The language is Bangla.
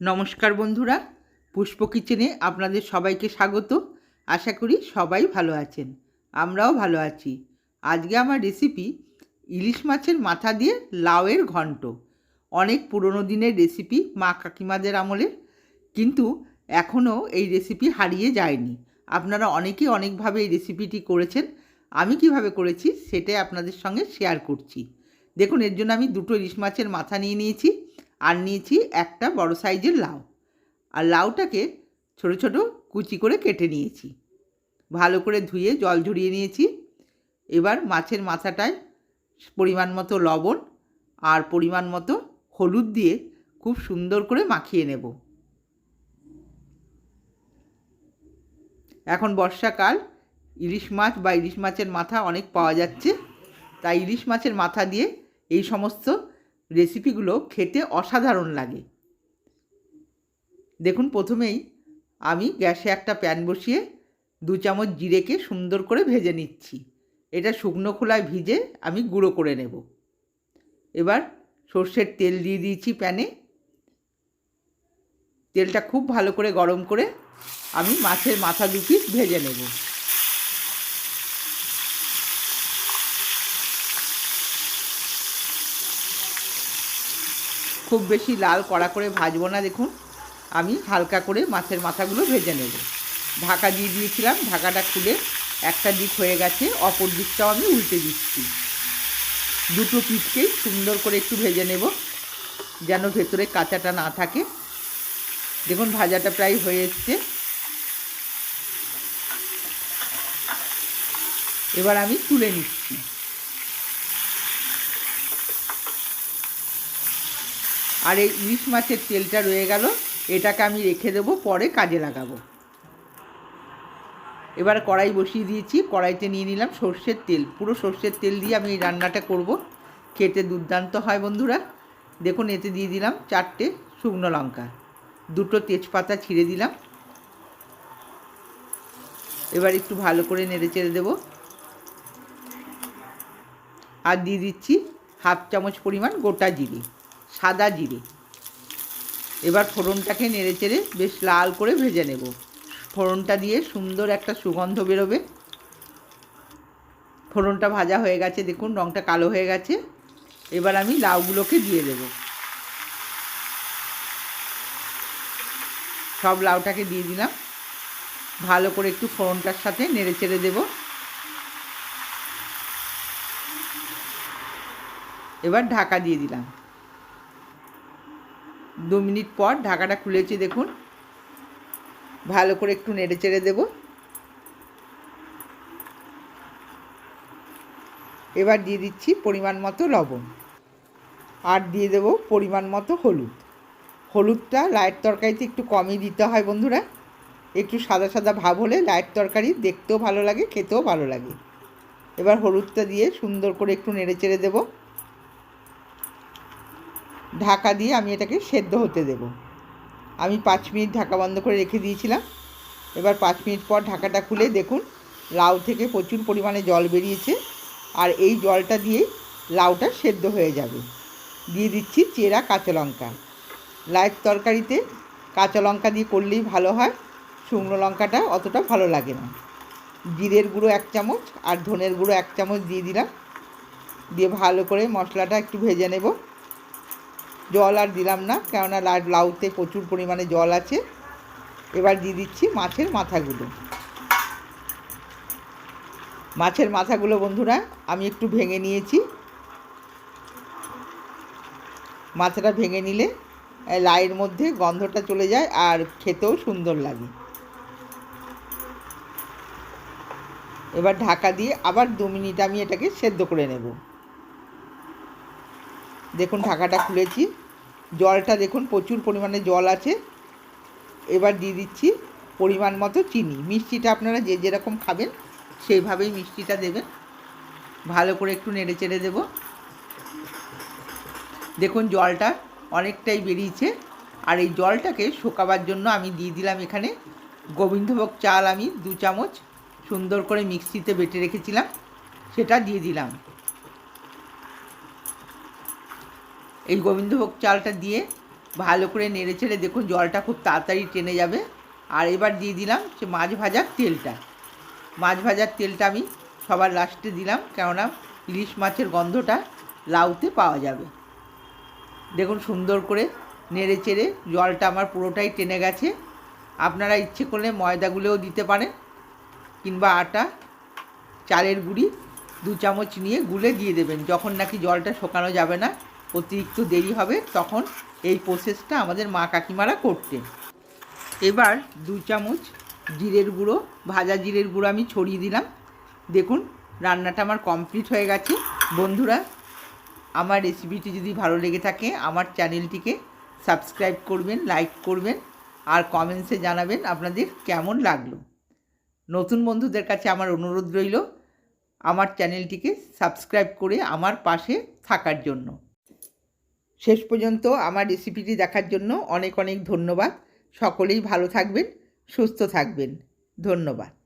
নমস্কার বন্ধুরা, পুষ্প কিচেনে আপনাদের সবাইকে স্বাগত। আশা করি সবাই ভালো আছেন, আমরাও ভালো আছি। আজকে আমার রেসিপি ইলিশ মাছের মাথা দিয়ে লাউয়ের ঘন্ট। অনেক পুরনো দিনের রেসিপি মা কাকিমাদের আমলের কিন্তু এখনও এই রেসিপি হারিয়ে যায়নি। আপনারা অনেকেই অনেকভাবে এই রেসিপিটি করেছেন, আমি কীভাবে করেছি সেটাই আপনাদের সঙ্গে শেয়ার করছি। দেখুন, এর জন্য আমি দুটো ইলিশ মাছের মাথা নিয়ে নিয়েছি। আর নিয়েছি একটা বড় সাইজের লাউ। আর লাউটাকে ছোট ছোট কুচি করে কেটে নিয়েছি। ভালো করে ধুয়ে জল ঝরিয়ে নিয়েছি। এবার মাছের মাথাটায় পরিমাণ মতো লবণ আর পরিমাণ মতো হলুদ দিয়ে খুব সুন্দর করে মাখিয়ে নেব। এখন বর্ষাকাল, ইলিশ মাছ বা ইলিশ মাছের মাথা অনেক পাওয়া যাচ্ছে। তাই ইলিশ মাছের মাথা দিয়ে এই সমস্ত রেসিপিগুলো খেতে অসাধারণ লাগে। দেখুন, প্রথমেই আমি গ্যাসে একটা প্যান বসিয়ে দু চামচ জিরেকে সুন্দর করে ভেজে নিচ্ছি। এটা শুকনো খোলায় ভিজে আমি গুঁড়ো করে নেব। এবার সর্ষের তেল দিয়ে দিয়েছি প্যানে। তেলটা খুব ভালো করে গরম করে আমি মাছের মাথা দু পিস ভেজে নেব। খুব বেশি লাল কড়া করে ভাজবো না, দেখুন। আমি হালকা করে মাছের মাথাগুলো ভেজে নেব। ঢাকা দিয়ে দিয়েছিলাম, ঢাকাটা খুলে একটা দিক হয়ে গেছে, অপর দিকটাও আমি উল্টে দিচ্ছি। দুটো পিঠকেই সুন্দর করে একটু ভেজে নেব, যেন ভেতরে কাঁচাটা না থাকে। দেখুন, ভাজাটা প্রায় হয়ে এসছে। এবার আমি তুলে নিচ্ছি। আর এই ইলিশ মাছের তেলটা রয়ে গেল, এটাকে আমি রেখে দেবো, পরে কাজে লাগাবো। এবার কড়াই বসিয়ে দিয়েছি, কড়াইতে নিয়ে নিলাম সর্ষের তেল। পুরো সর্ষের তেল দিয়ে আমি এই রান্নাটা করব। খেতে দুর্দান্ত হয় বন্ধুরা। দেখুন, এতে দিয়ে দিলাম চারটে শুকনো লঙ্কা। দুটো তেজপাতা ছিঁড়ে দিলাম। এবার একটু ভালো করে নেড়ে চেড়ে দেবো। আর দিয়ে দিচ্ছি হাফ চামচ পরিমাণ গোটা জিরে। সাদা জিরে। এবার ফোড়নটাকে নেড়ে চেড়ে বেশ লাল করে ভেজে নেব। ফোড়নটা দিয়ে সুন্দর একটা সুগন্ধ বেরোবে। ফোড়নটা ভাজা হয়ে গেছে, দেখুন রঙটা কালো হয়ে গেছে। এবার আমি লাউগুলোকে দিয়ে দেব। সব লাউটাকে দিয়ে দিলাম। ভালো করে একটু ফোড়নটার সাথে নেড়ে চেড়ে দেবো। এবার ঢাকা দিয়ে দিলাম। দু মিনিট পর ঢাকাটা খুলেছি, দেখুন। ভালো করে একটু নেড়ে চেড়ে দেবো। এবার দিয়ে দিচ্ছি পরিমাণ মতো লবণ। আর দিয়ে দেবো পরিমাণ মতো হলুদ। হলুদটা লাইট তরকারিতে একটু কমই দিতে হয় বন্ধুরা। একটু সাদা সাদা ভাব হলে লাইট তরকারি দেখতেও ভালো লাগে, খেতেও ভালো লাগে। এবার হলুদটা দিয়ে সুন্দর করে একটু নেড়ে চেড়ে দেবো। ঢাকা দিয়ে আমি এটাকে সেদ্ধ হতে দেব। আমি পাঁচ মিনিট ঢাকা বন্ধ করে রেখে দিয়েছিলাম। এবার পাঁচ মিনিট পর ঢাকাটা খুলে দেখুন, লাউ থেকে প্রচুর পরিমাণে জল বেরিয়েছে আর এই জলটা দিয়েই লাউটা সেদ্ধ হয়ে যাবে। দিয়ে দিচ্ছি চেরা কাঁচা লঙ্কা। লাইট তরকারিতে কাঁচা লঙ্কা দিয়ে করলেই ভালো হয়, শুকনো লঙ্কাটা অতটা ভালো লাগে না। জিরের গুঁড়ো এক চামচ আর ধনের গুঁড়ো এক চামচ দিয়ে দিলাম। দিয়ে ভালো করে মশলাটা একটু ভেজে নেব। জল আর দিলাম না, কেননা লাউতে প্রচুর পরিমাণে জল আছে। এবার দিয়ে দিচ্ছি মাছের মাথাগুলো। মাছের মাথাগুলো বন্ধুরা, আমি একটু ভেঙে নিয়েছি। মাথাটা ভেঙে নিলে লাইয়ের মধ্যে গন্ধটা চলে যায় আর খেতেও সুন্দর লাগে। এবার ঢাকা দিয়ে আবার দু মিনিট আমি এটাকে সেদ্ধ করে নেব। দেখুন ঢাকাটা খুলেছি। জলটা দেখুন, প্রচুর পরিমাণে জল আছে। এবার দিয়ে দিচ্ছি পরিমাণ মতো চিনি। মিষ্টিটা আপনারা যে যেরকম খাবেন, সেইভাবেই মিষ্টিটা দেবেন। ভালো করে একটু নেড়ে চেড়ে দেবো। দেখুন, জলটা অনেকটাই বেরিয়েছে। আর এই জলটাকে শুকাবার জন্য আমি দিয়ে দিলাম এখানে গোবিন্দভোগ চাল আমি দু চামচ সুন্দর করে মিক্সিতে বেটে রেখেছিলাম। সেটা দিয়ে দিলাম। এই গোবিন্দভোগ চালটা দিয়ে ভালো করে নেড়ে চেড়ে দেখুন জলটা খুব তাড়াতাড়ি টেনে যাবে। আর এবার দিয়ে দিলাম সে মাছ ভাজার তেলটা। মাছ ভাজার তেলটা আমি সবার লাস্টে দিলাম, কেননা ইলিশ মাছের গন্ধটা লাউতে পাওয়া যাবে। দেখুন সুন্দর করে নেড়ে চেড়ে জলটা আমার পুরোটাই টেনে গেছে। আপনারা ইচ্ছে করলে ময়দাগুলোও দিতে পারেন, কিংবা আটা, চালের গুঁড়ি দু চামচ নিয়ে গুলে দিয়ে দেবেন, যখন নাকি জলটা শোকানো যাবে না। অতিরিক্ত দেরি হবে, তখন এই প্রসেসটা আমাদের মা কাকিমারা করতেন। এবার দু চামচ জিরের গুঁড়ো, ভাজা জিরের গুঁড়ো আমি ছড়িয়ে দিলাম। দেখুন, রান্নাটা আমার কমপ্লিট হয়ে গেছে। বন্ধুরা, আমার রেসিপিটি যদি ভালো লেগে থাকে, আমার চ্যানেলটিকে সাবস্ক্রাইব করবেন লাইক করবেন, আর কমেন্টসে জানাবেন আপনাদের কেমন লাগল। নতুন বন্ধুদের কাছে আমার অনুরোধ রইল, আমার চ্যানেলটিকে সাবস্ক্রাইব করে আমার পাশে থাকার জন্য। শেষ পর্যন্ত আমার রেসিপিটি দেখার জন্য অনেক অনেক ধন্যবাদ। সকলেই ভালো থাকবেন, সুস্থ থাকবেন। ধন্যবাদ।